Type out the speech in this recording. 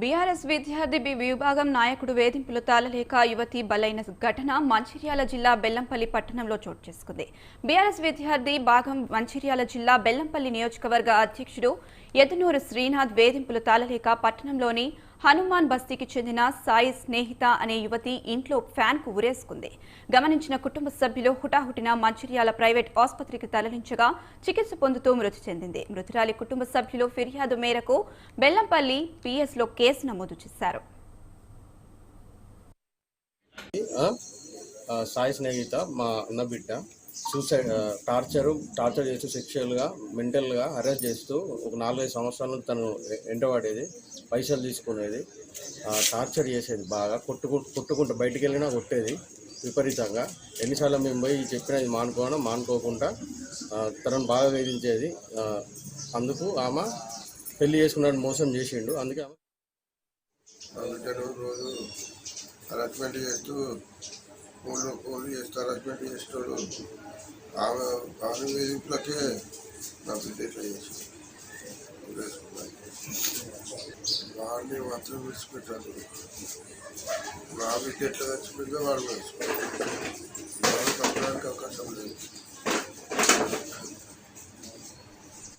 BRS విద్యార్థి B విభాగం నాయకుడు వేధింపులు తాళలేక యువతి బలైన ఘటన మంచిర్యాల జిల్లా బెల్లంపల్లి పట్టణంలో చోటు చేసుకుంది. బీఆర్ఎస్ విద్యార్థి భాగం మంచిర్యాల జిల్లా బెల్లంపల్లి నియోజకవర్గ అధ్యక్షుడు యదునూరు శ్రీనాథ్ వేధింపులు తాళలేక పట్టణంలోని హనుమాన్ బస్తీకి చెందిన సాయి స్నేహిత అనే యువతి ఇంట్లో ఫ్యాన్కు ఉరేసుకుంది గమనించిన కుటుంబ సభ్యులు హుటాహుటిన మంచిర్యాల ప్రైవేట్ ఆసుపత్రికి తరలించగా చికిత్స పొందుతూ మృతి చెందింది. మృతురాలి కుటుంబ సభ్యులు ఫిర్యాదు మేరకు బెల్లంపల్లి పిఎస్లో కేసు నమోదు చేశారు. సాయి స్నేహిత మా అన్న బిడ్డ. సూసైడ్ టార్చర్ టార్చర్ చేస్తూ సెక్షువల్గా మెంటల్గా అరెస్ట్ చేస్తూ ఒక నాలుగైదు సంవత్సరాల నుంచి తను ఎ- ఎంటబడేది పైసలు తీసుకునేది టార్చర్ చేసేది బాగా కొట్టుకు కొట్టుకుంటూ బయటికి వెళ్ళినా కొట్టేది విపరీతంగా. ఎన్నిసార్లు మేము పోయి చెప్పినది మానుకోవడం మానుకోకుండా తనను బాగా వేధించేది అందుకు ఆమె పెళ్ళి చేసుకున్నాడు మోసం చేసిండు. అందుకే ఆమె రోజు హరాస్మెంట్ చేస్తూ కోళ్ళు కోళ్ళు చేస్తారు హస్బెండ్ చేస్తాడు. ఆమె ఆమె వేధింపులకే నా బిడ్డ ఇట్లా చేసి వాడిని మాత్రం విడిచిపెట్టాను నా బిడ్డ ఎట్లా తెచ్చిపోయిందో వాడు వేసుకున్నాడు